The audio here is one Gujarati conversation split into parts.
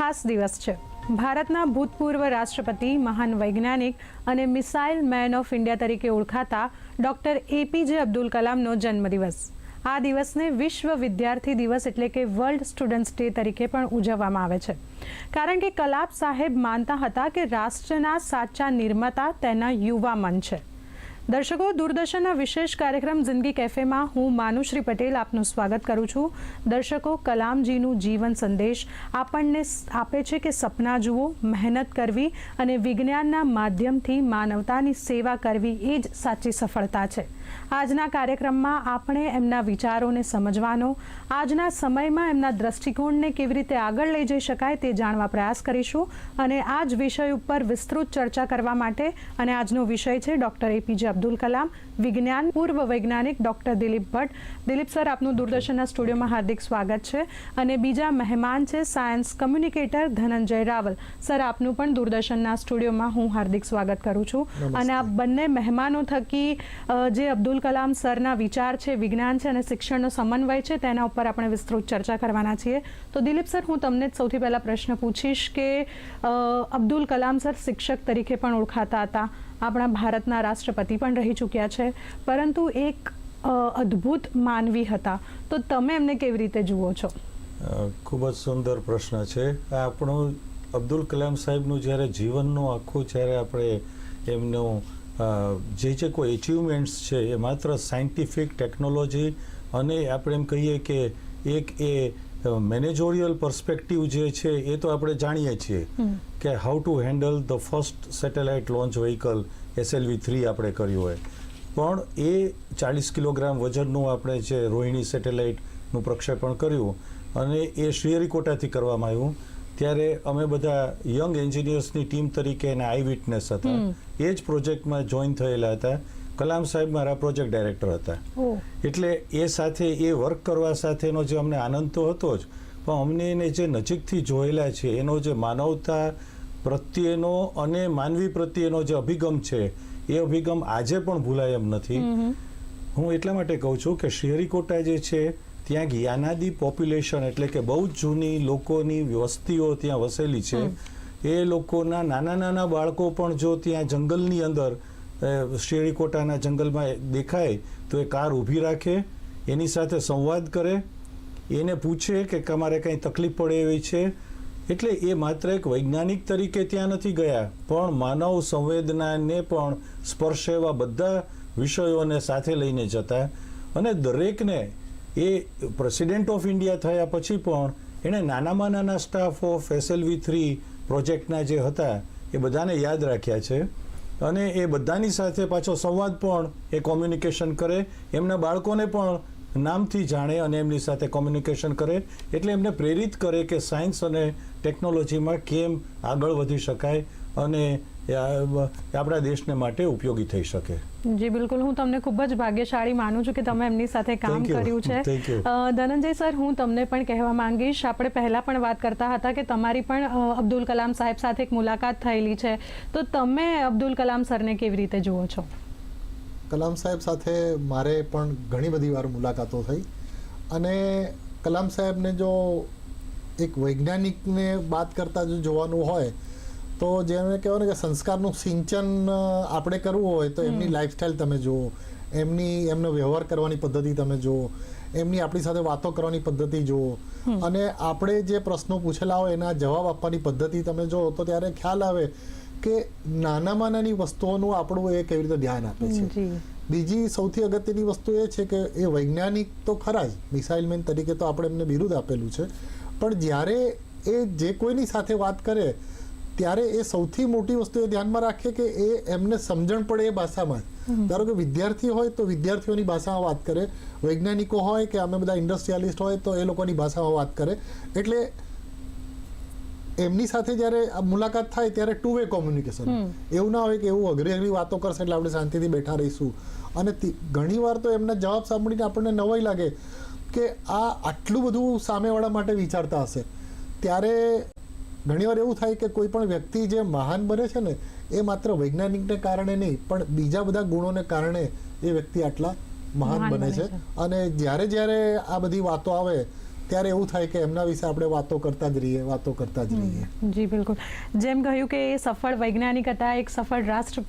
ખાસ દિવસ છે. ભારતના ભૂતપૂર્વ રાષ્ટ્રપતિ, મહાન વૈજ્ઞાનિક અને મિસાઇલ મેન ઓફ ઇન્ડિયા તરીકે ઓળખાતા ડૉક્ટર એપીજે અબ્દુલ કલામનો જન્મદિવસ. આ દિવસને વિશ્વ વિદ્યાર્થી દિવસ એટલે કે વર્લ્ડ સ્ટુડન્ટ્સ ડે તરીકે પણ ઉજવવામાં આવે છે. કારણ કે કલાબ સાહેબ માનતા હતા કે રાષ્ટ્રના સાચા નિર્માતા તેના યુવા મન છે. દર્શકો, દૂરદર્શનના વિશેષ કાર્યક્રમ જિંદગી કેફેમાં હું માનુશ્રી પટેલ આપનું સ્વાગત કરું છું. દર્શકો, કલામજીનું જીવન સંદેશ આપણને આપે છે કે સપના જુઓ, મહેનત કરવી અને વિજ્ઞાનના માધ્યમથી માનવતાની સેવા કરવી એ જ સાચી સફળતા છે. આજના કાર્યક્રમમાં આપણે એમના વિચારોને સમજવાનો, આજના સમયમાં એમના દ્રષ્ટિકોણને કેવી રીતે આગળ લઈ જઈ શકાય તે જાણવા પ્રયાસ કરીશું અને આ જ વિષય ઉપર વિસ્તૃત ચર્ચા કરવા માટે અને આજનો વિષય છે ડૉક્ટર એપીજે અબ્દુલ કલામ વિજ્ઞાન પૂર્વ વૈજ્ઞાનિક ડૉક્ટર દિલીપ ભટ્ટ. દિલીપ સર આપનું દૂરદર્શનના સ્ટુડિયોમાં હાર્દિક સ્વાગત છે. અને બીજા મહેમાન છે science communicator Dhananjay Raval. Sir આપનું પણ દૂરદર્શનના સ્ટુડિયોમાં હું હાર્દિક સ્વાગત કરું છું. અને આ બંને મહેમાનો થકી જે અબ્દુલ કલામ સરના વિચાર છે વિજ્ઞાન છે અને શિક્ષણનો સમન્વય છે તેના ઉપર આપણે વિસ્તૃત ચર્ચા કરવાના છીએ. તો દિલીપ સર હું તમને જ સૌથી પહેલા પ્રશ્ન પૂછીશ કે અબ્દુલ કલામ સર શિક્ષક તરીકે પણ ઓળખાતા હતા. આપણા ભારતના રાષ્ટ્રપતિ પણ રહી ચૂક્યા છે. પરંતુ એક અદ્ભુત માનવી હતા. તો તમે એમને કેવી રીતે જુઓ છો? ખૂબ જ સુંદર પ્રશ્ન છે. આપણું અબ્દુલ કલામ સાહેબનું જ્યારે જીવનનું આખું જ્યારે આપણે એમનું જે જે કોઈ એચિવમેન્ટ્સ છે એ માત્ર સાયન્ટિફિક ટેકનોલોજી અને આપણે એમ કહીએ કે એક એ મેનેજોરિયલ પર્સપેક્ટિવ જે છે એ તો આપણે જાણીએ છીએ કે how to handle the first satellite launch vehicle SLV three આપણે કર્યું હોય. પણ એ ચાલીસ કિલોગ્રામ વજનનું આપણે જે રોહિણી સેટેલાઇટનું પ્રક્ષેપણ કર્યું અને એ શ્રીહરિકોટાથી કરવામાં આવ્યું. ત્યારે અમે બધા યંગ એન્જિનિયર્સની ટીમ તરીકે એના આઈ વિટનેસ હતા. એ જ પ્રોજેક્ટમાં જોઈન થયેલા હતા. કલામ સાહેબ મારા પ્રોજેક્ટ ડાયરેક્ટર હતા. એટલે એ સાથે એ વર્ક કરવા સાથેનો જે અમને આનંદ તો હતો જ પણ અમને એને જે નજીકથી જોયેલા છે એનો જે માનવતા પ્રત્યેનો અને માનવી પ્રત્યેનો જે અભિગમ છે એ અભિગમ આજે પણ ભૂલાય એમ નથી. હું એટલા માટે કહું છું કે શ્રીહરિકોટા જે છે ત્યાં યાનાદી પોપ્યુલેશન એટલે કે બહુ જ જૂની લોકોની વસ્તીઓ ત્યાં વસેલી છે. એ લોકોના નાના નાના બાળકો પણ જો ત્યાં જંગલની અંદર અ, શ્રીહરિકોટાના જંગલમાં દેખાય તો એ કાર ઊભી રાખે એની સાથે સંવાદ કરે એને પૂછે કે તમારે કંઈ તકલીફ પડે એવી છે. એટલે એ માત્ર એક વૈજ્ઞાનિક તરીકે ત્યાં નથી ગયા પણ માનવ સંવેદનાને પણ સ્પર્શે એવા બધા વિષયોને સાથે લઈને જતા. અને દરેકને એ પ્રેસિડેન્ટ ઓફ ઇન્ડિયા થયા પછી પણ એણે નાનામાં નાના સ્ટાફ ઓફ એસએલવી થ્રી પ્રોજેક્ટના જે હતા એ બધાને યાદ રાખ્યા છે. અને એ બધાની સાથે પાછો સંવાદ પણ, એ કોમ્યુનિકેશન કરે, એમના બાળકોને પણ નામથી જાણે અને એમની સાથે કોમ્યુનિકેશન કરે, એટલે એમને પ્રેરિત કરે કે સાયન્સ અને ટેકનોલોજીમાં કેમ આગળ વધી શકાય અને એ આપણા દેશને માટે ઉપયોગી થઈ શકે. જી બિલકુલ. હું તમને ખૂબ જ ભાગ્યશાળી માનું છું કે તમે એમની સાથે કામ કર્યું છે. ધનંજય સર હું તમને પણ કહેવા માંગીશ. આપણે પહેલાં પણ વાત કરતા હતા કે તમારી પણ અબ્દુલ કલામ સાહેબ સાથે એક મુલાકાત થયેલી છે. તો તમે અબ્દુલ કલામ સરને કેવી રીતે જુઓ છો? કલામ સાહેબ સાથે મારે પણ ઘણી બધી વાર મુલાકાતો થઈ. અને કલામ સાહેબને જો એક વૈજ્ઞાનિકને વાત કરતા જો જોવાનું હોય તો જેને કહેવાય ને કે સંસ્કારનું સિંચન આપણે કરવું હોય તો એમની લાઈફસ્ટાઈલ તમે જુઓ. એમની એમનો વ્યવહાર કરવાની પદ્ધતિ તમે જુઓ. એમની આપણી સાથે વાતો કરવાની પદ્ધતિ જુઓ. અને આપણે જે પ્રશ્નો પૂછેલા હોય એના જવાબ આપવાની પદ્ધતિ તમે જુઓ તો ત્યારે ખ્યાલ આવે કે નાનામાં નાની વસ્તુઓનું આપણું એ કેવી રીતે ધ્યાન આપે છે. બીજી સૌથી અગત્યની વસ્તુ એ છે કે એ વૈજ્ઞાનિક તો ખરા જ મિસાઇલમેન તરીકે તો આપણે એમને બિરુદ આપેલું છે. પણ જ્યારે એ જે કોઈની સાથે વાત કરે ત્યારે એ સૌથી મોટી વસ્તુ એ ધ્યાનમાં રાખે કે એ એમને સમજણ પડે એ ભાષામાં. ધારો કે વિદ્યાર્થી હોય તો વિદ્યાર્થીઓની ભાષામાં વાત કરે. વૈજ્ઞાનિકો હોય કે અમે બધા ઇન્ડસ્ટ્રીયાલિસ્ટ હોય તો એ લોકોની ભાષામાં વાત કરે. એટલે એમની સાથે જ્યારે મુલાકાત થાય ત્યારે ટુ વે કોમ્યુનિકેશન એવું ના હોય કે એવું અઘરી અઘરી વાતો કરશે એટલે આપણે શાંતિથી બેઠા રહીશું. અને ઘણીવાર તો એમના જવાબ સાંભળીને આપણને નવાઈ લાગે કે આ આટલું બધું સામેવાળા માટે વિચારતા હશે. ત્યારે ઘણીવાર એવું થાય કે કોઈ પણ વ્યક્તિ જે મહાન બને છે ને એ માત્ર વૈજ્ઞાનિકને કારણે નહીં પણ બીજા બધા ગુણોને કારણે એ વ્યક્તિ આટલા મહાન બને છે. અને જ્યારે જ્યારે આ બધી વાતો આવે ત્યારે એવું થાય કે એમના વિશે આપણે વાતો કરતા જ રહીએ વાતો કરતા જ રહીએ. જી બિલકુલ. જેમ કહ્યું કે એ સફળ વૈજ્ઞાનિક હતા એક સફળ રાષ્ટ્ર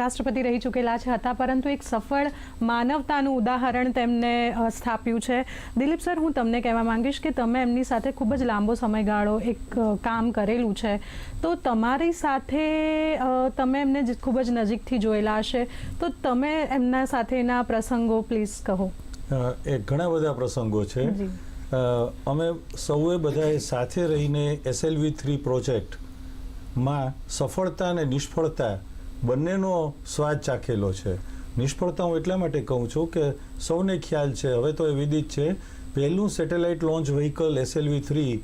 રાષ્ટ્રપતિ રહી ચૂકેલા છે હતા પરંતુ એક સફળ માનવતાનું ઉદાહરણ તેમને સ્થાપ્યું છે. દિલીપ સર હું તમને કહેવા માંગીશ કે તમે એમની સાથે ખૂબ જ લાંબો સમયગાળો એક કામ કરેલું છે. તો તમારી સાથે તમે એમને ખૂબ જ નજીકથી જોયેલા હશે. તો તમે એમના સાથેના પ્રસંગો પ્લીઝ કહો. એ ઘણા બધા પ્રસંગો છે. અમે સૌએ બધાએ સાથે રહીને એસએલવી થ્રી પ્રોજેક્ટમાં સફળતા અને નિષ્ફળતા બંનેનો સ્વાદ ચાખેલો છે. નિષ્ફળતા હું એટલા માટે કહું છું કે સૌને ખ્યાલ છે હવે તો એ વિદિત છે. પહેલું satellite launch vehicle SLV three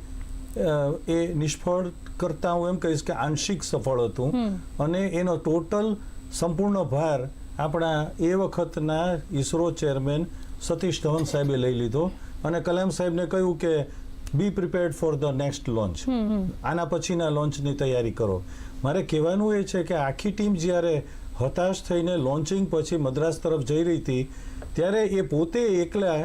એ નિષ્ફળ કરતા હું એમ કહીશ કે આંશિક સફળ હતું. અને એનો ટોટલ સંપૂર્ણ ભાર આપણા એ વખતના ઈસરો ચેરમેન સતીશ ધવન સાહેબે લઈ લીધો. અને કલામ સાહેબને કહ્યું કે be prepared for the next launch આના પછીના લોન્ચની તૈયારી કરો. મારે કહેવાનું એ છે કે આખી ટીમ જ્યારે હતાશ થઈને લોન્ચિંગ પછી મદ્રાસ તરફ જઈ રહી હતી ત્યારે એ પોતે એકલા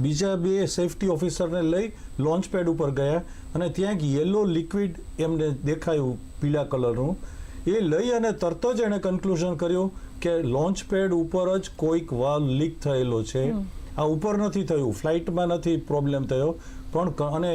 બીજા બે સેફટી ઓફિસરને લઈ લોન્ચ પેડ ઉપર ગયા અને ત્યાં એક યલો લિક્વિડ એમને દેખાયું પીળા કલરનું. એ લઈ અને તરત જ એણે કન્ક્લુઝન કર્યું કે લોન્ચ પેડ ઉપર જ કોઈક વાલ્વ લીક થયેલો છે. આ ઉપર નથી થયું ફ્લાઇટમાં નથી પ્રોબ્લેમ થયો. પણ અને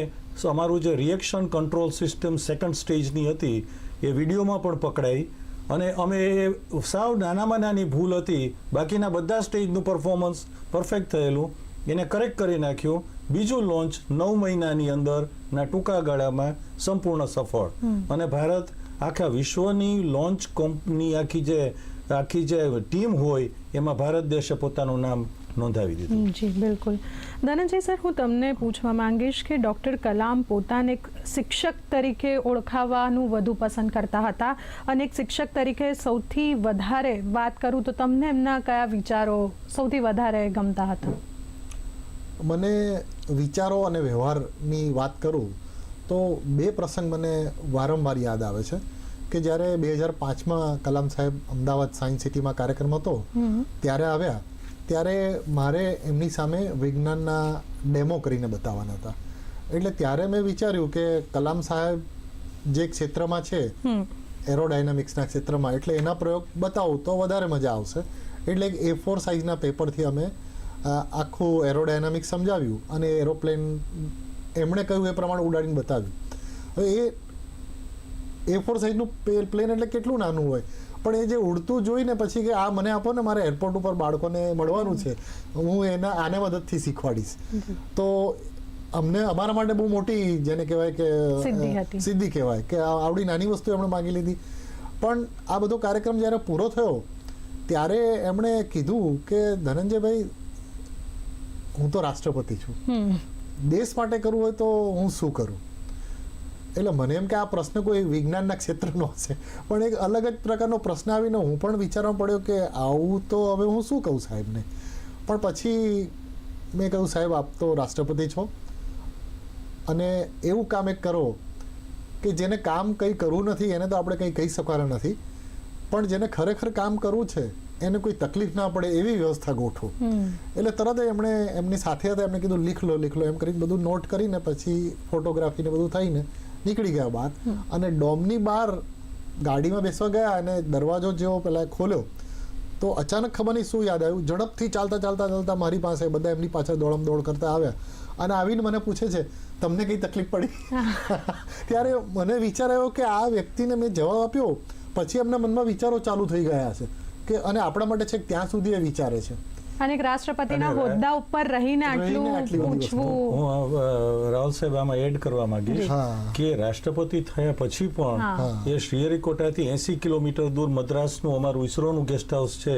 અમારું જે રિએક્શન કંટ્રોલ સિસ્ટમ સેકન્ડ સ્ટેજની હતી એ વિડીયોમાં પણ પકડાઈ. અને અમે એ સાવ નાનામાં નાની ભૂલ હતી. બાકીના બધા સ્ટેજનું પરફોર્મન્સ પરફેક્ટ થયેલું. એને કરેક્ટ કરી નાખ્યું. બીજું લોન્ચ નવ મહિનાની અંદરના ટૂંકા ગાળામાં સંપૂર્ણ સફળ. અને ભારત આખા વિશ્વની લોન્ચ કંપની આખી જે આખી જે ટીમ હોય એમાં ભારત દેશે પોતાનું નામ નોંધાવી દીધું. જી બિલકુલ. ધનંજય સર હું તમને પૂછવા માંગીશ કે ડૉક્ટર કલામ પોતાને એક શિક્ષક તરીકે ઓળખાવાનું વધુ પસંદ કરતા હતા અને એક શિક્ષક તરીકે સૌથી વધારે વાત કરું તો તમને એમના કયા વિચારો સૌથી વધારે ગમતા હતા? મને વિચારો અને વ્યવહારની વાત કરું તો બે પ્રસંગ મને વારંવાર યાદ આવે છે કે જ્યારે બે હજાર પાંચમાં કલામ સાહેબ અમદાવાદ સાયન્સ સિટીમાં કાર્યક્રમ હતો ત્યારે આવ્યા ત્યારે મારે એમની સામે વિજ્ઞાનના ડેમો કરીને બતાવવાના હતા. એટલે ત્યારે મેં વિચાર્યું કે કલામ સાહેબ જે ક્ષેત્રમાં છે એરોડાયનામિક્સના ક્ષેત્રમાં એટલે એના પ્રયોગ બતાવું તો વધારે મજા આવશે. એટલે એક એ ફોર સાઇઝના પેપરથી અમે આખું એરોડાયનામિક સમજાવ્યું અને એરોપ્લેન એમણે કહ્યું એ પ્રમાણે ઉડાડીને બતાવ્યું. હવે એ એ ફોર સાઇઝનું પ્લેન એટલે કેટલું નાનું હોય? પણ એ જે ઉડતું જોઈને પછી કે આ મને આપો ને મારે એરપોર્ટ ઉપર બાળકોને મળવાનું છે હું એના આને મદદથી શીખવાડીશ. તો અમને અમારા માટે બહુ મોટી જેને કહેવાય કે સિદ્ધિ. કહેવાય કે આવડી નાની વસ્તુ એમણે માંગી લીધી. પણ આ બધો કાર્યક્રમ જ્યારે પૂરો થયો ત્યારે એમણે કીધું કે ધનંજયભાઈ હું તો રાષ્ટ્રપતિ છું. દેશ માટે કરવું હોય તો હું શું કરું? એટલે મને એમ કે આ પ્રશ્ન કોઈ વિજ્ઞાનના ક્ષેત્રનો હશે. પણ એક અલગ જ પ્રકારનો પ્રશ્ન આવીને હું પણ વિચારવા પડ્યો કે આવું તો હવે હું શું કહું સાહેબને? પણ પછી મેં કહ્યું સાહેબ આપ તો રાષ્ટ્રપતિ છો અને એવું કામ એક કરો કે જેને કામ કંઈ કરવું નથી એને તો આપણે કંઈ કહી શકવાના નથી પણ જેને ખરેખર કામ કરવું છે એને કોઈ તકલીફ ના પડે એવી વ્યવસ્થા ગોઠવો. એટલે તરત એમણે એમની સાથે હતા એમણે કીધું લીખ લો લીખ લો. એમ કરીને બધું નોટ કરીને પછી ફોટોગ્રાફી ને બધું થઈને નીકળી ગયા બહાર અને ડોમની બહાર ગાડીમાં બેસવા ગયા અને દરવાજો જેવો પેલા ખોલ્યો તો અચાનક ખબર નહીં શું યાદ આવ્યું? ઝડપથી ચાલતા ચાલતા ચાલતા મારી પાસે બધા એમની પાછળ દોડમ દોડ કરતા આવ્યા. અને આવીને મને પૂછે છે તમને કઈ તકલીફ પડી? ત્યારે મને વિચાર આવ્યો કે આ વ્યક્તિને મેં જવાબ આપ્યો પછી એમના મનમાં વિચારો ચાલુ થઈ ગયા છે. કે અને આપણા માટે છે ત્યાં સુધી એ વિચારે છે. અને એક રાષ્ટ્રપતિના હોદ્દા ઉપર રહીને આટલું. પૂછવું હું રાહુલ સાહેબ આમાં એડ કરવા માંગીશ કે રાષ્ટ્રપતિ થયા પછી પણ. એ શ્રીહરિકોટાથી એસી કિલોમીટર દૂર મદ્રાસનું અમારું ઇસરોનું ગેસ્ટ હાઉસ છે.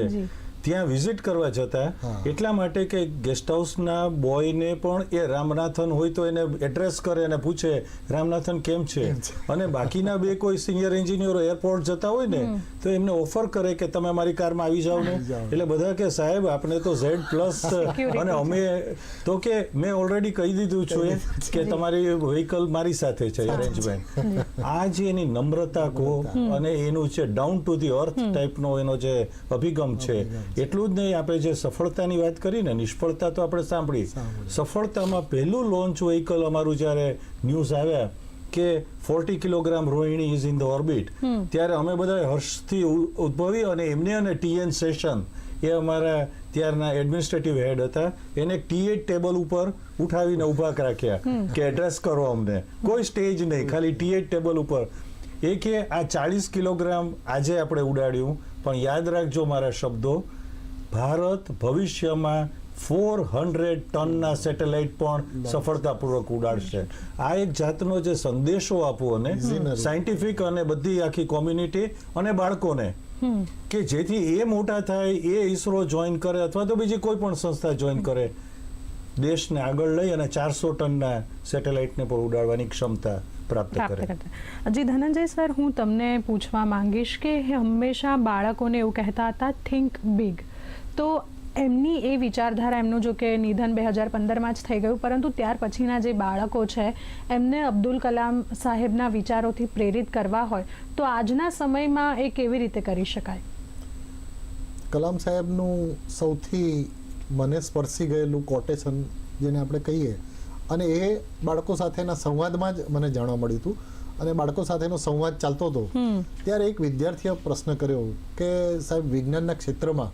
ત્યાં વિઝિટ કરવા જતા એટલા માટે કે ગેસ્ટ હાઉસના બોયને પણ એ રામનાથન હોય તો એને એડ્રેસ કરે અને પૂછે રામનાથન કેમ છે? અને બાકીના બે કોઈ સિનિયર એન્જિનિયરો એરપોર્ટ જતા હોય ને તો એમને ઓફર કરે કે તમે અમારી કારમાં આવી જાઓ ને. એટલે બધા કે સાહેબ આપણે તો ઝેડ પ્લસ અને અમે તો કે મેં ઓલરેડી કહી દીધું છે કે તમારી વ્હીકલ મારી સાથે છે અરેન્જમેન્ટ આ જે એની નમ્રતા કહો અને એનું છે ડાઉન ટુ ધી અર્થ ટાઈપનો એનો જે અભિગમ છે એટલું જ નહીં આપણે જે સફળતાની વાત કરી ને નિષ્ફળતા તો આપણે સાંભળી. સફળતામાં પહેલું લોન્ચ વ્હીકલ અમારું જ્યારે ન્યૂઝ આવ્યા કે forty kilogram Rohini is in the orbit ત્યારે અમે બધા હર્ષથી ઉદ્ભવી અને એમને અને ટીએન સેશન એ અમારા ત્યારના એડમિનિસ્ટ્રેટિવ હેડ હતા. એને ટીએ ટેબલ ઉપર ઉઠાવીને ઊભા રાખ્યા કે એડ્રેસ કરો અમને. કોઈ સ્ટેજ નહીં ખાલી ટીએ ટેબલ ઉપર. એ કે આ ચાલીસ કિલોગ્રામ આજે આપણે ઉડાડ્યું. પણ યાદ રાખજો મારા શબ્દો ભારત ભવિષ્યમાં ફોર હંડ્રેડ ટનના સેટેલાઇટ પણ સફળતાપૂર્વક ઉડાડશે. આ એક જાતનો જે સંદેશો આપવો અને સાયન્ટિફિક અને બધી આખી કોમ્યુનિટી અને બાળકોને કે જેથી એ મોટા થાય એ ઈસરો જોઈન કરે અથવા તો બીજી કોઈ પણ સંસ્થા જોઈન કરે દેશને આગળ લઈ અને ચારસો ટનના સેટેલાઇટને પણ ઉડાડવાની ક્ષમતા પ્રાપ્ત કરે. જી ધનંજય સર હું તમને પૂછવા માંગીશ કે હંમેશા બાળકોને એવું કહેતા હતા થિંક બિગ તો એમની એ વિચારધારા એમનું જો કે નિધન બે હજાર પંદરમાં જ થઈ ગયું પરંતુ ત્યાર પછીના જે બાળકો છે એમને અબ્દુલ કલામ સાહેબના વિચારોથી પ્રેરિત કરવા હોય તો આજના સમયમાં એ કેવી રીતે કરી શકાય? કલામ સાહેબનું સૌથી મને સ્પર્શી ગયેલું કોટેશન જેને આપણે કહીએ અને એ બાળકો સાથેના સંવાદમાં જ મને જાણવા મળ્યું હતું અને બાળકો સાથેનો સંવાદ ચાલતો હતો. ત્યારે એક વિદ્યાર્થીએ પ્રશ્ન કર્યો કે સાહેબ વિજ્ઞાનના ક્ષેત્રમાં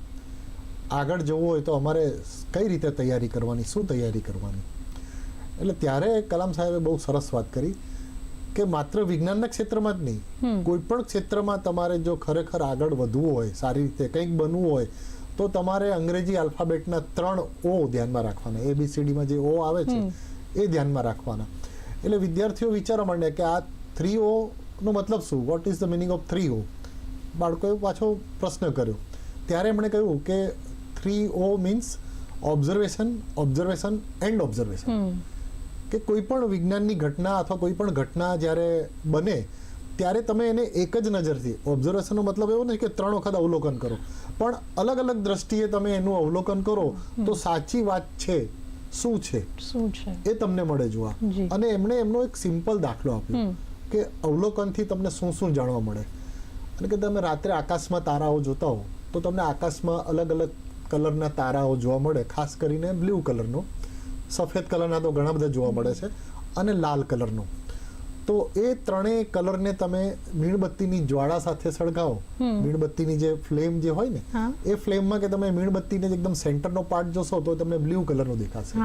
આગળ જવું હોય તો અમારે કઈ રીતે તૈયારી કરવાની શું તૈયારી કરવાની? એટલે ત્યારે કલામ સાહેબે બહુ સરસ વાત કરી કે માત્ર વિજ્ઞાનના ક્ષેત્રમાં જ નહીં કોઈ પણ ક્ષેત્રમાં તમારે જો ખરેખર આગળ વધવું હોય સારી રીતે કંઈક બનવું હોય તો તમારે અંગ્રેજી આલ્ફાબેટના ત્રણ ઓ ધ્યાનમાં રાખવાના. એબીસીડીમાં જે ઓ આવે છે એ ધ્યાનમાં રાખવાના. એટલે વિદ્યાર્થીઓ વિચારવા માંડ્યા કે આ થ્રી ઓ નો મતલબ શું? What is the meaning of three O બાળકોએ પાછો પ્રશ્ન કર્યો. ત્યારે એમણે કહ્યું કે three O means observation observation and observation કે કોઈ પણ વિજ્ઞાનની ઘટના અથવા કોઈ પણ ઘટના જ્યારે બને ત્યારે તમે એને એક જ નજરથી ઓબ્ઝર્વેશનનો મતલબ એવો નહીં કે ત્રણ વખત અવલોકન કરો. પણ અલગ અલગ દ્રષ્ટિએ તમે એનું અવલોકન કરો તો સાચી વાત છે. શું છે? શું છે? એ તમને મળે જોવા. અને એમણે એમનો એક સિમ્પલ દાખલો આપ્યો કે અવલોકનથી તમને શું શું જાણવા મળે. અને કે તમે રાત્રે આકાશમાં તારાઓ જોતા હો તો તમને આકાશમાં અલગ અલગ કલરના તારાઓ જોવા મળે ખાસ કરીને બ્લુ કલરનો. સફેદ કલરના તો ઘણા બધા જોવા મળે છે અને લાલ કલરનો. તો એ ત્રણેય કલરને તમે મીણબત્તીની જ્વાળા સાથે સળગાવો. મીણબત્તીની જે ફ્લેમ જે હોય ને એ ફ્લેમમાં કે તમે મીણબત્તીને એકદમ સેન્ટરનો પાર્ટ જોશો તો તમને બ્લુ કલરનો દેખાશે.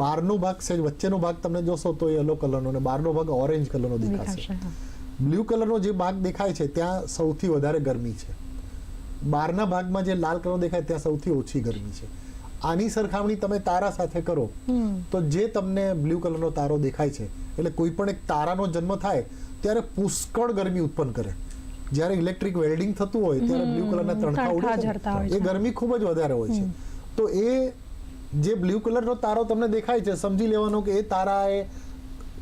બહારનો ભાગ છે વચ્ચેનો ભાગ તમને જોશો તો યલો કલરનો અને બહારનો ભાગ ઓરેન્જ કલરનો દેખાશે. બ્લુ કલરનો જે ભાગ દેખાય છે ત્યાં સૌથી વધારે ગરમી છે. બહારના ભાગમાં જે લાલ કલર દેખાય ત્યાં સૌથી ઓછી ગરમી છે. આની સરખામણી તમે તારા સાથે કરો તો જે તમને બ્લુ કલરનો તારો દેખાય છે એટલે કોઈ પણ એક તારાનો જન્મ થાય ત્યારે પુષ્કળ ગરમી ઉત્પન્ન કરે. જ્યારે ઇલેક્ટ્રિક વેલ્ડિંગ થતું હોય ત્યારે બ્લુ કલરના તણખા ઉડે એ ગરમી ખૂબ જ વધારે હોય છે. તો એ જે બ્લુ કલરનો તારો તમને દેખાય છે સમજી લેવાનો કે એ તારાએ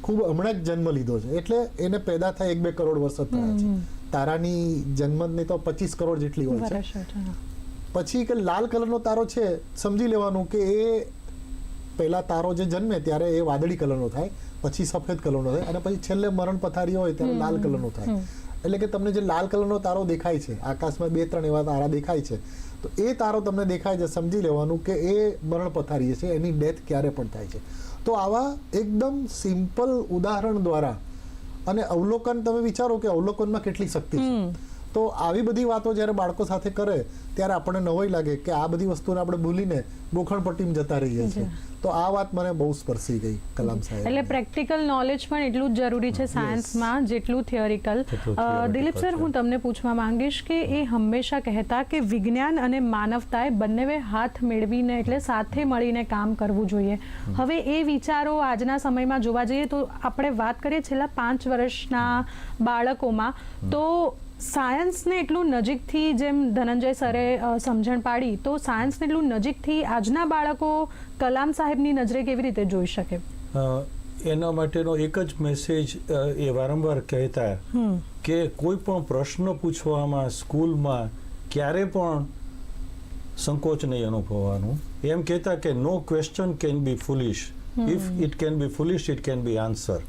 ખૂબ હમણાં જ જન્મ લીધો છે. એટલે એને પેદા થાય એક બે કરોડ વર્ષ થયા છે. તારાની જન્મની તો પચીસ કરોડ જેટલી હોય છે. પછી કે લાલ કલરનો તારો છે સમજી લેવાનું કે એ પહેલા તારો જે જન્મે ત્યારે એ વાદળી કલરનો થાય પછી સફેદ કલરનો થાય અને પછી છેલ્લે મરણ પથારી હોય ત્યારે લાલ કલરનો થાય. એટલે કે તમને જે લાલ કલરનો તારો દેખાય છે આકાશમાં બે ત્રણ એવા તારા દેખાય છે તો એ તારો તમને દેખાય છે સમજી લેવાનું કે એ મરણ પથારી છે એની ડેથ ક્યારે પણ થાય છે. તો આવા એકદમ સિમ્પલ ઉદાહરણ દ્વારા અને અવલોકન તમે વિચારો કે અવલોકનમાં કેટલી શક્તિ છે. તો આવી બધી વાતો જ્યારે બાળકો સાથે કરે ત્યારે આપણને નવાઈ લાગે કે આ બધી વસ્તુને આપણે ભૂલીને ગોખણપટ્ટીમાં જતા રહીએ છીએ. તો આ વાત મને બહુ સ્પર્શી ગઈ કલામ સાહેબ. એટલે પ્રેક્ટિકલ નોલેજ પણ એટલું જ જરૂરી છે સાયન્સમાં જેટલું થિયોરિકલ દિલીપ સર હું તમને પૂછવા માંગીશ કે એ હંમેશા કહેતા કે વિજ્ઞાન અને માનવતાએ બંનેવે હાથ મેળવીને એટલે સાથે મળીને કામ કરવું જોઈએ. હવે એ વિચારો આજના સમયમાં જોવા જઈએ તો આપણે વાત કરીએ છેલ્લા પાંચ વર્ષના બાળકોમાં તો સાયન્સને એટલું નજીકથી જેમ ધનંજય સરે સમજણ પાડી તો સાયન્સને એટલું નજીકથી આજના બાળકો કલામ સાહેબની નજરે કેવી રીતે જોઈ શકે? એના માટેનો એક જ મેસેજ એ વારંવાર કહેતા કે કોઈ પણ પ્રશ્ન પૂછવામાં સ્કૂલમાં ક્યારે પણ સંકોચ નહીં અનુભવવાનું. એમ કહેતા કે no question can be foolish if it can be foolish it can be answer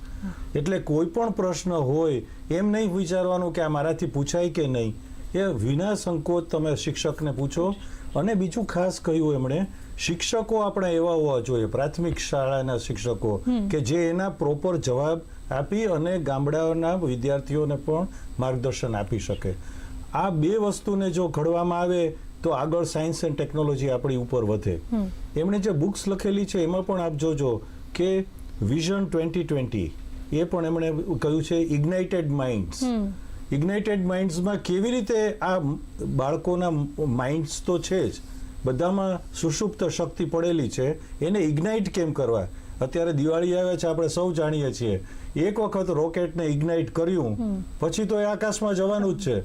એટલે કોઈ પણ પ્રશ્ન હોય એમ નહીં વિચારવાનું કે આ મારાથી પૂછાય કે નહીં. એ વિના સંકોચ તમે શિક્ષકને પૂછો. અને બીજું ખાસ કહ્યું એમણે શિક્ષકો આપણે એવા હોવા જોઈએ પ્રાથમિક શાળાના શિક્ષકો કે જે એના પ્રોપર જવાબ આપી અને ગામડાઓના વિદ્યાર્થીઓને પણ માર્ગદર્શન આપી શકે. આ બે વસ્તુને જો ઘડવામાં આવે તો આગળ સાયન્સ એન્ડ ટેકનોલોજી આપણી ઉપર વધે. એમણે જે બુક્સ લખેલી છે એમાં પણ આપ જોજો કે વિઝન ટ્વેન્ટી ટ્વેન્ટી એ પણ એમણે કહ્યું છે ઇગ્નાઇટેડ માઇન્ડ્સ ઇગ્નાઇટેડ માઇન્ડ્સમાં કેવી રીતે આ બાળકોના માઇન્ડ્સ તો છે જ. બધામાં સુષુપ્ત શક્તિ પડેલી છે. એને ઇગ્નાઇટ કેમ કરવા? અત્યારે દિવાળી આવે છે આપણે સૌ જાણીએ છીએ. એક વખત રોકેટને ઇગ્નાઇટ કર્યું પછી તો એ આકાશમાં જવાનું જ છે.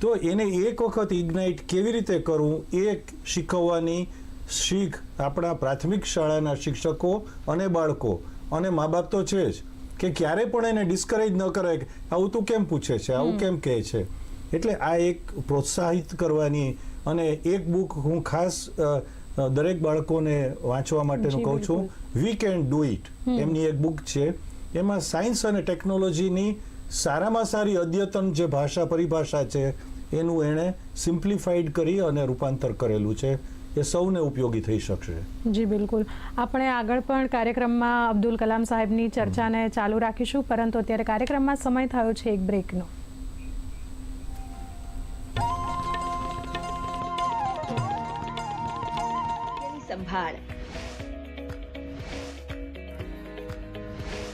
તો એને એક વખત ઇગ્નાઇટ કેવી રીતે કરવું? એ શીખવવાની શીખ આપણા પ્રાથમિક શાળાના શિક્ષકો અને બાળકો. અને મા બાપ તો છે જ. કે ક્યારે પણ એને ડિસ્કરેજ ન કરે આવું તું કેમ પૂછે છે? આવું કેમ કહે છે? એટલે આ એક પ્રોત્સાહિત કરવાની અને એક બુક હું ખાસ દરેક બાળકોને વાંચવા માટેનું કહું છું. વી કેન ડુ ઇટ એમની એક બુક છે. એમાં સાયન્સ અને ટેકનોલોજીની સારામાં સારી અદ્યતન જે ભાષા પરિભાષા છે એનું એણે સિમ્પ્લિફાઈડ કરી અને રૂપાંતર કરેલું છે. એ સૌને ઉપયોગી થઈ શકશે? જી બિલકુલ. આપણે આગળ પણ કાર્યક્રમમાં અબ્દુલ કલામ સાહેબની ચર્ચાને ચાલુ રાખીશું પરંતુ અત્યારે કાર્યક્રમમાં સમય થયો છે એક બ્રેકનો. સંભાળ.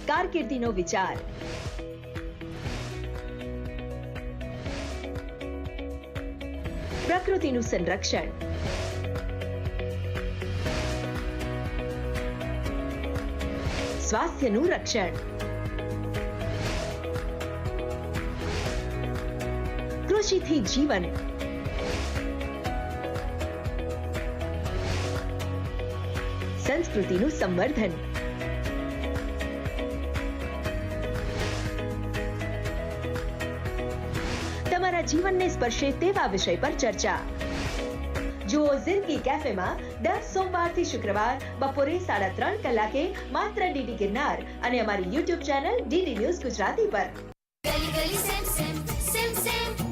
કારકિર્દીનો વિચાર. પ્રકૃતિનું સંરક્ષણ. સ્વાસ્થ્યનું રક્ષણ કૃષિથી જીવન સંસ્કૃતિનું સંવર્ધન તમારા જીવનને સ્પર્શે તેવા વિષય પર ચર્ચા જુઓ જિંદગી કેફેમાં દર સોમવારથી શુક્રવાર બપોરે સાડા ત્રણ કલાકે માત્ર ડીડી ગિરનાર અને અમારી YouTube channel DD News Gujarati પર. ગલી ગલી સેમ સેમ સેમ સેમ.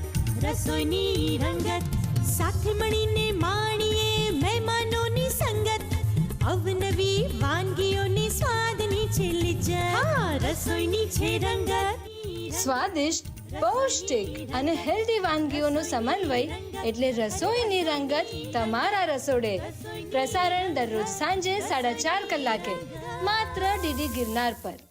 રસોઈની રંગત સાથે મળીને માણીએ મહેમાનોની સંગત અવનવી વાનગીઓની સ્વાદની છે લિજ્જત રસોઈની છે રંગત સ્વાદિષ્ટ પૌષ્ટિક અને હેલ્ધી વાનગીઓનો સમન્વય એટલે રસોઈની રંગત તમારા રસોડે. પ્રસારણ દરરોજ સાંજે સાડા ચાર કલાકે. માત્ર ડીડી ગિરનાર પર.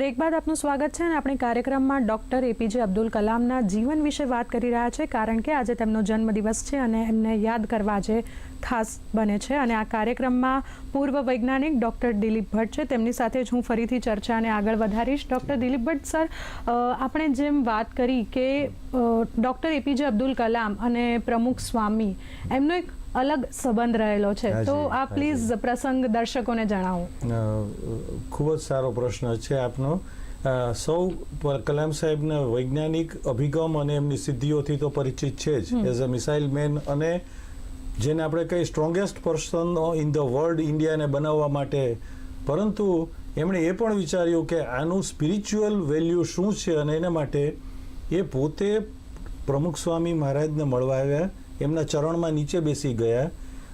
બ્રેક બાદ આપનું સ્વાગત છે અને આપણે કાર્યક્રમમાં ડૉક્ટર એપીજે અબ્દુલ કલામના જીવન વિશે વાત કરી રહ્યા છે, કારણ કે આજે તેમનો જન્મદિવસ છે અને એમને યાદ કરવા આજે ખાસ બને છે. અને આ કાર્યક્રમમાં પૂર્વ વૈજ્ઞાનિક ડૉક્ટર દિલીપ ભટ્ટ છે. તેમની સાથે જ હું ફરીથી ચર્ચાને આગળ વધારીશ. ડૉક્ટર દિલીપ ભટ્ટ, સર આપણે જેમ વાત કરી કે ડૉક્ટર એપીજે અબ્દુલ કલામ અને પ્રમુખ સ્વામી, એમનો એક અલગ સંબંધ રહેલો છે. તો આ પ્લીઝ પ્રસંગ દર્શકોને જણાવો. ખૂબ જ સારો પ્રશ્ન છે આપનો. સૌ કલામ સાહેબના વૈજ્ઞાનિક અભિગમ અને એમની સિદ્ધિઓથી તો પરિચિત છે જ. એઝ અ મિસાઇલ મેન અને જેને આપણે કહીએ strongest person in the world ઇન્ડિયાને બનાવવા માટે. પરંતુ એમણે એ પણ વિચાર્યું કે આનું સ્પિરિચ્યુઅલ વેલ્યુ શું છે અને એના માટે એ પોતે પ્રમુખ સ્વામી મહારાજને મળવા આવ્યા. એમના ચરણમાં નીચે બેસી ગયા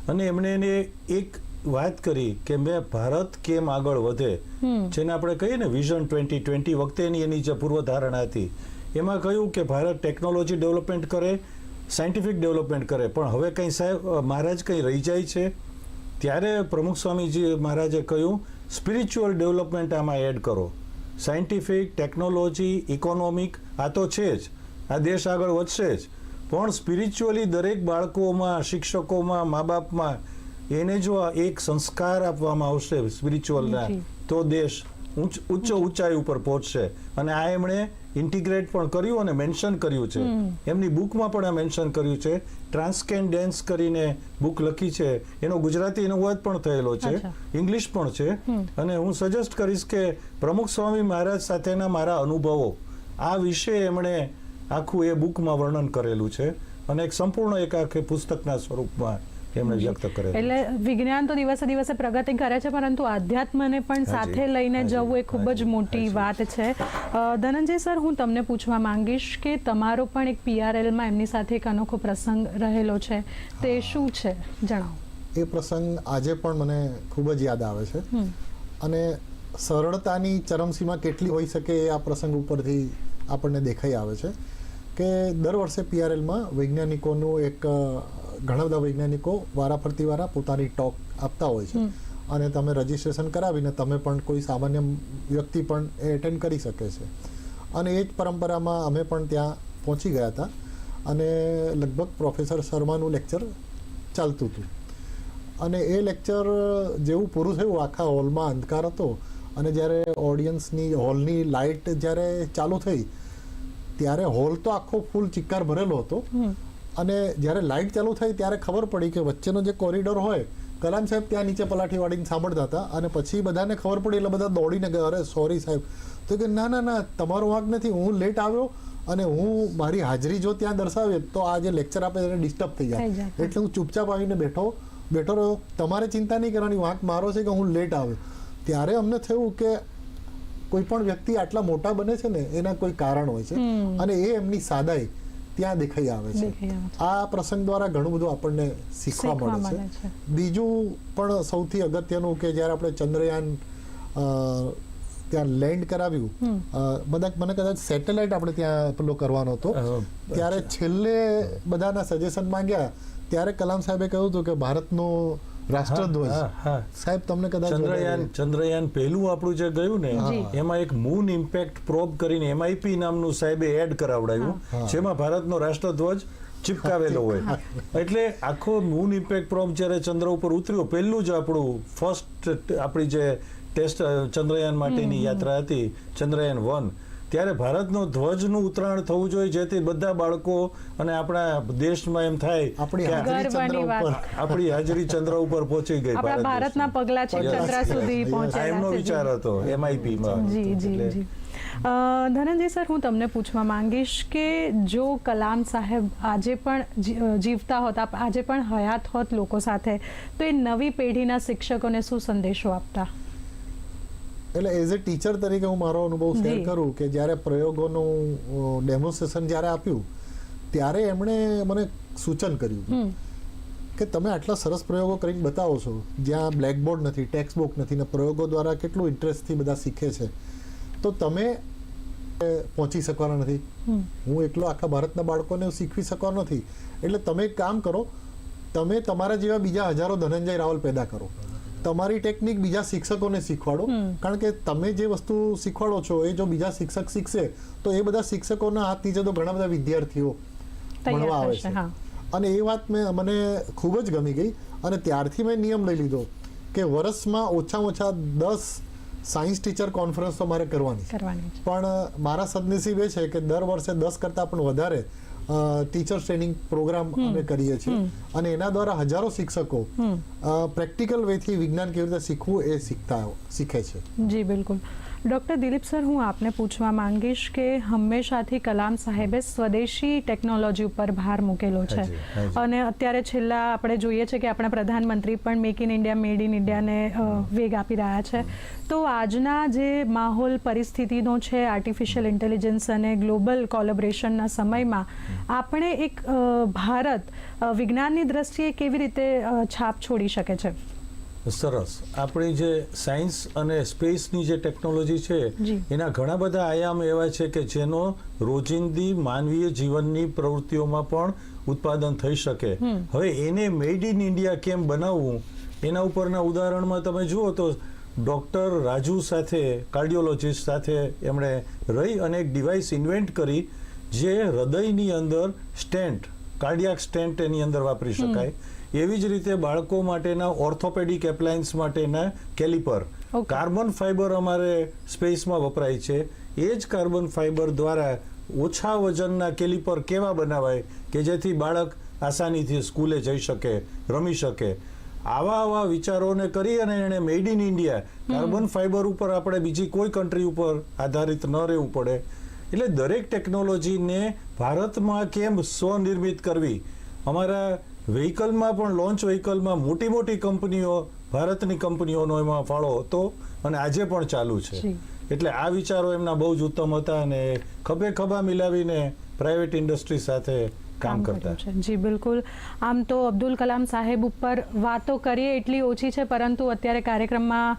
અને એમણે એને એક વાત કરી કે મેં ભારત કેમ આગળ વધે? જેને આપણે કહીએ ને વિઝન ટ્વેન્ટી ટ્વેન્ટી વખતેની એની જે પૂર્વધારણા હતી. એમાં કહ્યું કે ભારત ટેકનોલોજી ડેવલપમેન્ટ કરે સાયન્ટિફિક ડેવલપમેન્ટ કરે. પણ હવે કંઈ સાહેબ મહારાજ કંઈ રહી જાય છે? ત્યારે પ્રમુખ સ્વામીજી મહારાજે કહ્યું સ્પિરિચ્યુઅલ ડેવલપમેન્ટ આમાં એડ કરો. સાયન્ટિફિક ટેકનોલોજી ઇકોનોમિક આ તો છે જ. આ દેશ આગળ વધશે જ. પણ સ્પિરિચ્યુઅલી દરેક બાળકોમાં શિક્ષકોમાં મા બાપમાં એને જો એક સંસ્કાર આપવામાં આવશે સ્પિરિચ્યુઅલના તો દેશ ઉચ્ચ ઊંચાઈ ઉપર પહોંચશે. અને આ એમણે ઇન્ટિગ્રેટ પણ કર્યું અને મેન્શન કર્યું છે. એમની બુકમાં પણ આ મેન્શન કર્યું છે. ટ્રાન્સકેન્ડેન્સ કરીને બુક લખી છે. એનો ગુજરાતી અનુવાદ પણ થયેલો છે. ઇંગ્લિશ પણ છે. અને હું સજેસ્ટ કરીશ કે પ્રમુખ સ્વામી મહારાજ સાથેના મારા અનુભવો આ વિશે એમણે આખું એ બુકમાં વર્ણન કરેલું છે અને એક સંપૂર્ણ એક આખે પુસ્તકના સ્વરૂપમાં એમણે વ્યક્ત કરે એટલે વિજ્ઞાન તો દિવસે દિવસે પ્રગતિ કરે છે પરંતુ આધ્યાત્મને પણ સાથે લઈને જવું એ ખૂબ જ મોટી વાત છે. ધનંજય સર હું તમને પૂછવા માંગીશ કે તમારો પણ એક પીઆરએલમાં એમની સાથે એક અનોખો પ્રસંગ રહેલો છે. તે શું છે? જણાવો. એ પ્રસંગ આજે પણ મને ખૂબ જ યાદ આવે છે. અને સરળતાની ચરમસીમા કેટલી હોઈ શકે એ આ પ્રસંગ ઉપરથી આપણને દેખાઈ આવે છે. કે દર વર્ષે પીઆરએલમાં વૈજ્ઞાનિકોનું એક ઘણા બધા વૈજ્ઞાનિકો વારાફરતી વારા પોતાની ટોક આપતા હોય છે. અને તમે રજીસ્ટ્રેશન કરાવીને તમે પણ કોઈ સામાન્ય વ્યક્તિ પણ એ એટેન્ડ કરી શકે છે. અને એ જ પરંપરામાં અમે પણ ત્યાં પહોંચી ગયા હતા. અને લગભગ પ્રોફેસર શર્માનું લેક્ચર ચાલતું હતું. અને એ લેક્ચર જેવું પૂરું થયું આખા હોલમાં અંધકાર હતો. અને જ્યારે ઓડિયન્સની હોલની લાઇટ જ્યારે ચાલુ થઈ ત્યારે હોલ તો આખો ફૂલ ચિક્કાર ભરેલો હતો. અને જ્યારે લાઇટ ચાલુ થઈ ત્યારે ખબર પડી કે વચ્ચેનો જે કોરિડોર હોય કલામ સાહેબ ત્યાં નીચે પલાઠી વાળીને સાંભળતા હતા અને પછી બધાને ખબર પડી એટલે બધા દોડીને ગયા અરે સોરી સાહેબ. તો કે ના ના ના તમારો વાંક નથી હું લેટ આવ્યો અને હું મારી હાજરી જો ત્યાં દર્શાવે તો આ જે લેક્ચર આપે એને ડિસ્ટર્બ થઈ જાય. એટલે હું ચૂપચાપ આવીને બેઠો બેઠો રહ્યો. તમારે ચિંતા નહીં કરવાની વાંક મારો છે કે હું લેટ આવ્યો. ત્યારે અમને થયું કે કોઈ પણ વ્યક્તિ આટલા મોટા બને છે ને એના કોઈ કારણ હોય છે. અને એ એમની સાદાઈ ત્યાં દેખાઈ આવે છે. આ પ્રસંગ દ્વારા ઘણું બધું આપણને શીખવા મળે છે. બીજું પણ સૌથી અગત્યનું કે જ્યારે આપણે ચંદ્રયાન અ, ત્યાં લેન્ડ કરાવ્યું બધા મને કદાચ સેટેલાઇટ આપણે ત્યાં પેલો કરવાનો હતો. ત્યારે છેલ્લે બધાના સજેશન માંગ્યા. ત્યારે કલામ સાહેબે કહ્યું હતું કે ભારતનો રાષ્ટ્રધ્વજ. સાહેબ તમને કદાચ ચંદ્રયાન ચંદ્રયાન પહેલું આપણું જે ગયું ને એમાં એક મૂન ઇમ્પેક્ટ પ્રોબ કરીને એમઆઈપી નામનું સાહેબે એડ કરાવડાવ્યું જેમાં ભારતનો રાષ્ટ્રધ્વજ ચિપકાવેલો હોય. એટલે આખો મૂન ઇમ્પેક્ટ પ્રોબ જ્યારે ચંદ્ર ઉપર ઉતર્યો પહેલું જ આપણું ફર્સ્ટ આપણી જે ટેસ્ટ ચંદ્રયાન માટેની યાત્રા હતી ચંદ્રયાન વન ત્યારે ભારતનો ધ્વજનું ઉતરાણ થવું જોઈએ જેથી બધા બાળકો અને આપણા દેશમાં એમ થાય આપણી હાજરી ચંદ્ર ઉપર આપણી હાજરી ચંદ્ર ઉપર પહોંચી ગઈ ભારત ભારતના પગલા છે ચંદ્ર સુધી પહોંચ્યા એમનો વિચાર હતો એમઆઈપી માં. જી જી જી. ધનંજય સર હું તમને પૂછવા માંગીશ કે જો કલામ સાહેબ આજે પણ જીવતા હોત આજે પણ હયાત હોત લોકો સાથે તો એ નવી પેઢીના શિક્ષકોને શું સંદેશો આપતા? એટલે એઝ એ ટીચર તરીકે હું મારો અનુભવ શેર કરું કે જ્યારે પ્રયોગોનું ડેમોન્સ્ટ્રેશન જ્યારે આપ્યું ત્યારે એમણે મને સૂચન કર્યું કે તમે આટલા સરસ પ્રયોગો કરીને બતાવો છો. જ્યાં બ્લેકબોર્ડ નથી ટેક્સ્ટ બુક નથી ને પ્રયોગો દ્વારા કેટલું ઇન્ટરેસ્ટથી બધા શીખે છે. તો તમે પહોંચી શકવાના નથી. હું એકલો આખા ભારતના બાળકોને શીખવી શકવાનો નથી. એટલે તમે એક કામ કરો તમે તમારા જેવા બીજા હજારો ધનંજય રાવલ પેદા કરો. તમારી ટેકનિક બીજા શિક્ષકોને શીખવાડો. કારણ કે તમે જે વસ્તુ શીખવાડો છો એ જો બીજા શિક્ષક શીખશે તો એ બધા શિક્ષકોના હાથ નીચે તો ઘણા બધા વિદ્યાર્થીઓ ભણવા આવે છે. અને એ વાત મેં મને ખૂબ જ ગમી ગઈ. અને ત્યારથી મેં નિયમ લઈ લીધો કે વર્ષમાં ઓછામાં ઓછા દસ સાયન્સ ટીચર કોન્ફરન્સ તો મારે કરવાની પણ મારા સદનસીબ એ છે કે દર વર્ષે દસ કરતાં પણ વધારે ટીચર ટ્રેનિંગ પ્રોગ્રામ અમે કરીએ છીએ. અને એના દ્વારા હજારો શિક્ષકો પ્રેક્ટિકલ વેથી વિજ્ઞાન કેવી રીતે શીખવું એ શીખતા શીખે છે. જી બિલકુલ. ડૉક્ટર દિલીપ સર હું આપને પૂછવા માંગીશ કે હંમેશાથી કલામ સાહેબે સ્વદેશી ટેકનોલોજી ઉપર ભાર મૂકેલો છે. અને અત્યારે છેલ્લા આપણે જોઈએ છે કે આપણા પ્રધાનમંત્રી પણ make in India made in ઇન્ડિયાને વેગ આપી રહ્યા છે. તો આજના જે માહોલ પરિસ્થિતિનો છે આર્ટિફિશિયલ ઇન્ટેલિજન્સ અને ગ્લોબલ કોલેબોરેશનના સમયમાં આપણે એક ભારત વિજ્ઞાનની દ્રષ્ટિએ કેવી રીતે છાપ છોડી શકે છે? સરસ. આપણી જે સાયન્સ અને સ્પેસની જે ટેકનોલોજી છે એના ઘણા બધા આયામ એવા છે કે જેનો રોજિંદી માનવીય જીવનની પ્રવૃત્તિઓમાં પણ ઉત્પાદન થઈ શકે. હવે એને મેડ ઇન ઇન્ડિયા કેમ બનાવવું? એના ઉપરના ઉદાહરણમાં તમે જુઓ તો ડૉક્ટર રાજુ સાથે કાર્ડિયોલોજિસ્ટ સાથે એમણે રહી અને એક ડિવાઇસ ઇન્વેન્ટ કરી જે હૃદયની અંદર સ્ટેન્ટ કાર્ડિયાક સ્ટેન્ટ એની અંદર વાપરી શકાય. એવી જ રીતે બાળકો માટેના ઓર્થોપેડિક એપ્લાયન્સ માટેના કેલિપર. કાર્બન ફાઇબર અમારે સ્પેસમાં વપરાય છે. એ જ કાર્બન ફાઇબર દ્વારા ઓછા વજનના કેલિપર કેવા બનાવાય કે જેથી બાળક આસાનીથી સ્કૂલે જઈ શકે રમી શકે. આવા આવા વિચારોને કરી અને એણે made in India carbon fibre ઉપર આપણે બીજી કોઈ કન્ટ્રી ઉપર આધારિત ન રહેવું પડે. એટલે દરેક ટેકનોલોજીને ભારતમાં કેમ સ્વનિર્મિત કરવી? અમારા વ્હીકલમાં પણ લોન્ચ વ્હીકલમાં મોટી મોટી કંપનીઓ ભારતની કંપનીઓનો એમાં ફાળો હતો અને આજે પણ ચાલુ છે. એટલે આ વિચારો એમના બહુ જ ઉત્તમ હતા અને ખભે ખભા મિલાવીને પ્રાઇવેટ ઇન્ડસ્ટ્રી સાથે કામ કરતા. છે. જી બિલકુલ. આમ તો અબ્દુલ કલામ સાહેબ ઉપર વાતો કરીએ એટલી ઓછી છે પરંતુ અત્યારે કાર્યક્રમમાં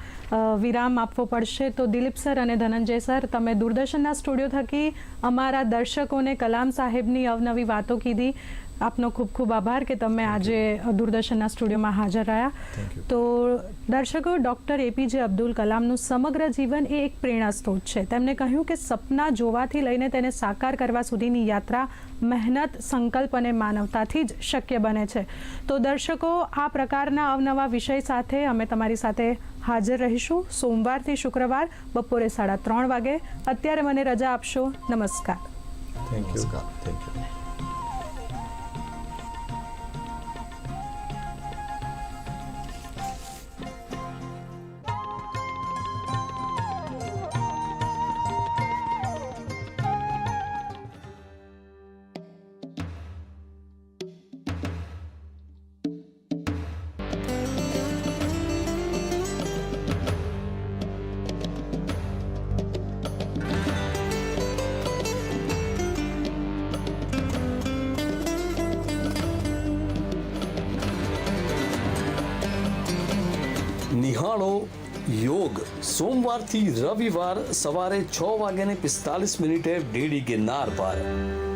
વિરામ આપવો પડશે. તો દિલીપ સર અને ધનંજય સર તમે દૂરદર્શનના સ્ટુડિયો થકી અમારા દર્શકોને કલામ સાહેબની અવનવી વાતો કીધી. આપનો ખૂબ ખૂબ આભાર કે તમે આજે દૂરદર્શનના સ્ટુડિયોમાં હાજર રહ્યા. તો દર્શકો ડૉક્ટર એપીજે અબ્દુલ કલામનું સમગ્ર જીવન એ એક પ્રેરણા સ્ત્રોત છે. તેમણે કહ્યું કે સપના જોવાથી લઈને તેને સાકાર કરવા સુધીની યાત્રા મહેનત સંકલ્પ અને માનવતાથી જ શક્ય બને છે. તો દર્શકો આ પ્રકારના અવનવા વિષય સાથે અમે તમારી સાથે હાજર રહીશું. સોમવારથી શુક્રવાર બપોરે સાડા ત્રણ વાગે. અત્યારે મને રજા આપશો. નમસ્કાર. થેન્ક યુ થેન્ક યુ સોમવારથી રવિવાર સવારે છ વાગ્યાને પિસ્તાલીસ મિનિટે ડીડી ગિરનાર પર.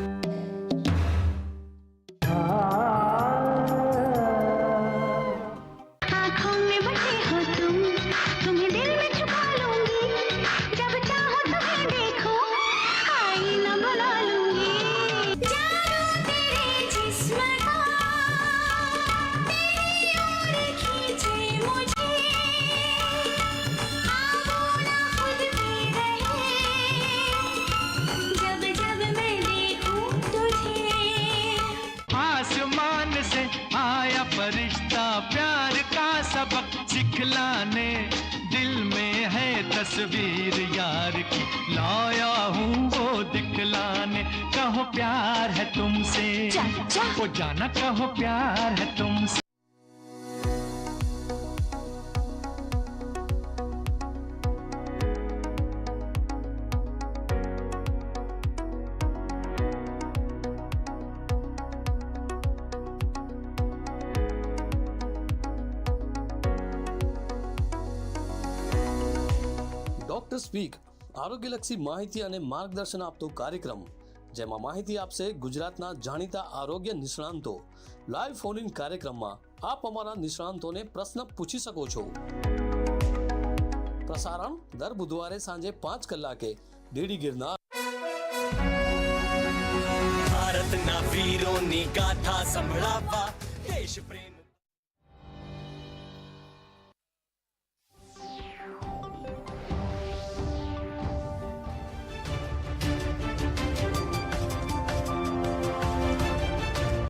ડોક્ટર સ્પીક આરોગ્યલક્ષી માહિતી અને માર્ગદર્શન આપતો કાર્યક્રમ, જેમાં માહિતી આપશે ગુજરાતના જાણીતા આરોગ્ય નિષ્ણાંતો. લાઈવ ફોન ઇન કાર્યક્રમમાં આપ અમારા નિષ્ણાંતોને પ્રશ્ન પૂછી શકો છો. પ્રસારણ દર બુધવારે સાંજે પાંચ કલાકે ડીડી ગિરનાર. ભારતના વીરોની ગાથા સંભળાવવા દેશ પ્રેમ